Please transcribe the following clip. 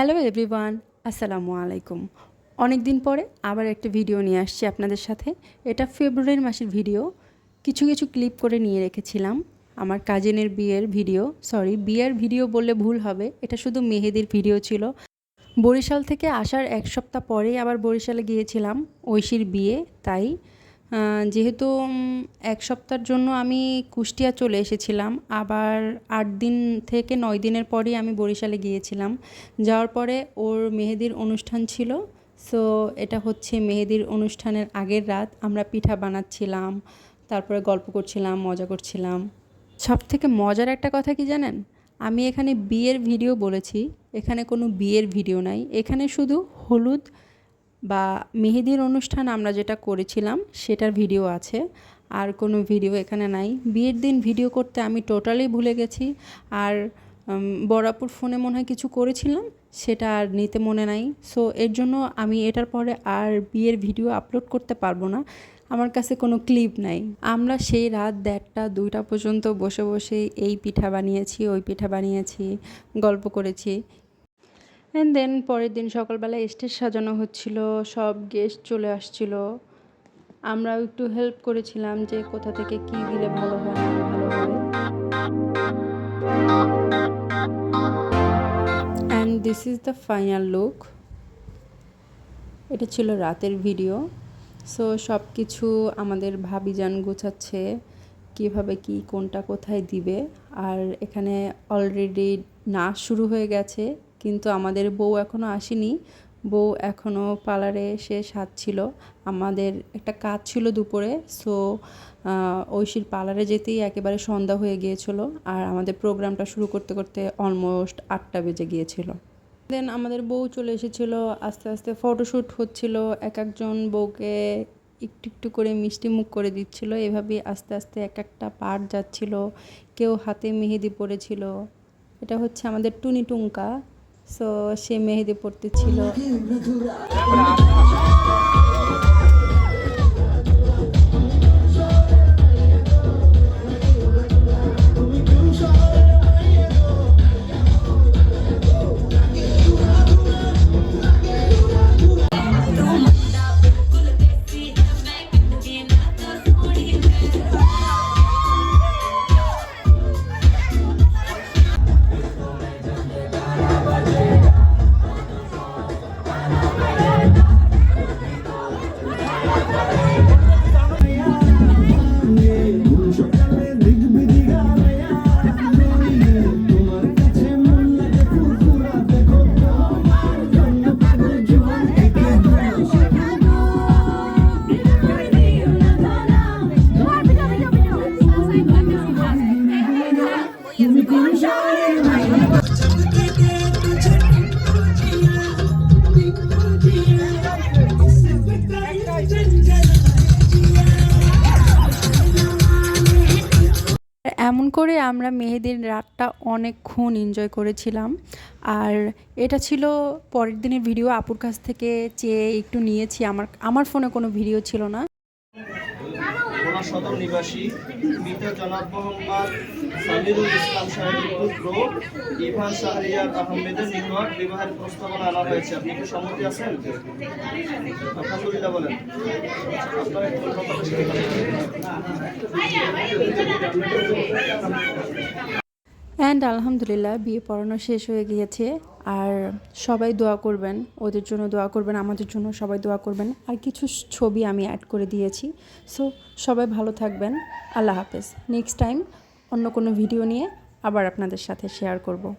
Hello everyone, আসসালামু আলাইকুম। অনেক দিন পরে আবার একটা ভিডিও নিয়ে আসছি আপনাদের সাথে। এটা ফেব্রুয়ারি মাসের ভিডিও। কিছু কিছু ক্লিপ করে নিয়ে রেখেছিলাম। আমার কাজিনের বিয়ের ভিডিও, সরি, বিয়ের ভিডিও বললে ভুল হবে। এটা শুধু মেহেদির ভিডিও ছিল। বরিশাল থেকে আসার এক সপ্তাহ পরেই আবার বরিশালে গিয়েছিলাম ঐশীর বিয়ে, তাই যেহেতু এক সপ্তাহের জন্য আমি কুষ্টিয়া চলে এসেছিলাম। আবার আট দিন থেকে নয় দিনের পরেই আমি বরিশালে গিয়েছিলাম। যাওয়ার পরে ওর মেহেদির অনুষ্ঠান ছিল। সো এটা হচ্ছে মেহেদির অনুষ্ঠানের আগের রাত। আমরা পিঠা বানাচ্ছিলাম, তারপরে গল্প করছিলাম, মজা করছিলাম। সব থেকে মজার একটা কথা কি জানেন? আমি এখানে বিয়ের ভিডিও বলেছি। এখানে কোনো বিয়ের ভিডিও নাই। এখানে শুধু হলুদ বা মেহেদির অনুষ্ঠান আমরা যেটা করেছিলাম, সেটার ভিডিও আছে। আর কোনো ভিডিও এখানে নাই। বিয়ের দিন ভিডিও করতে আমি টোটালি ভুলে গেছি। আর বরাপুর ফোনে মনে হয় কিছু করেছিলাম, সেটা আর নিতে মনে নাই। সো এর জন্য আমি এটার পরে আর বিয়ের ভিডিও আপলোড করতে পারব না। আমার কাছে কোনো ক্লিপ নাই। আমরা সেই রাত দেড়টা, দুইটা পর্যন্ত বসে বসে এই পিঠা বানিয়েছি, ওই পিঠা বানিয়েছি, গল্প করেছি। অ্যান্ড দেন পরের দিন সকালবেলা স্টেজ সাজানো হচ্ছিল, সব গেস্ট চলে আসছিল। আমরাও একটু হেল্প করেছিলাম যে কোথা থেকে কি দিলে ভালো হয় ভালো হয়। And this is the final look এটা ছিল রাতের ভিডিও সো সব কিছু আমাদের ভাবিজান গোছাচ্ছে, কীভাবে কি, কোনটা কোথায় দিবে। আর এখানে অলরেডি নাচ শুরু হয়ে গেছে। কিন্তু আমাদের বউ এখনও আসেনি। বউ এখনও পার্লারে এসে সাজছিল আমাদের একটা কাজ ছিল দুপুরে, সো ঐশীর পার্লারে যেতেই একেবারে সন্ধ্যা হয়ে গিয়েছিল আর আমাদের প্রোগ্রামটা শুরু করতে করতে অলমোস্ট আটটা বেজে গিয়েছিল। দেন আমাদের বউ চলে এসেছিল, আস্তে আস্তে ফটোশ্যুট হচ্ছিল, এক একজন বউকে একটু একটু করে মিষ্টি মুখ করে দিচ্ছিল, এভাবে আস্তে আস্তে এক একটা পার্ট যাচ্ছিল, কেউ হাতে মেহেদি পড়েছিল এটা হচ্ছে আমাদের টুনি টুঙ্কা সো সে মেহেদি পড়তেছিল করে আমরা মেহেদির রাতটা অনেকক্ষণ এনজয় করেছিলাম। আর এটা ছিল পরের দিনের ভিডিও আপুর কাছ থেকে চেয়ে একটু নিয়েছি। আমার আমার ফোনে কোনো ভিডিও ছিল না। ওনার সদর নিবাসী, মৃত জনাব মোহাম্মদ সামিরুল ইসলাম সাহেবের পুত্র ইভান শাহরিয়ার আহমেদের নিকট বিবাহের প্রস্তাবনা আনা হয়েছে। আপনি কি সম্মতি আছেন? আলহামদুলিল্লাহ বলেন। অ্যান্ড আলহামদুলিল্লাহ, বিয়ে পড়ানো শেষ হয়ে গিয়েছে। আর সবাই দোয়া করবেন, ওদের জন্য দোয়া করবেন, আমাদের জন্য সবাই দোয়া করবেন। আর কিছু ছবি আমি অ্যাড করে দিয়েছি। সো সবাই ভালো থাকবেন। আল্লাহ হাফেজ। নেক্সট টাইম অন্য কোনো ভিডিও নিয়ে আবার আপনাদের সাথে শেয়ার করব।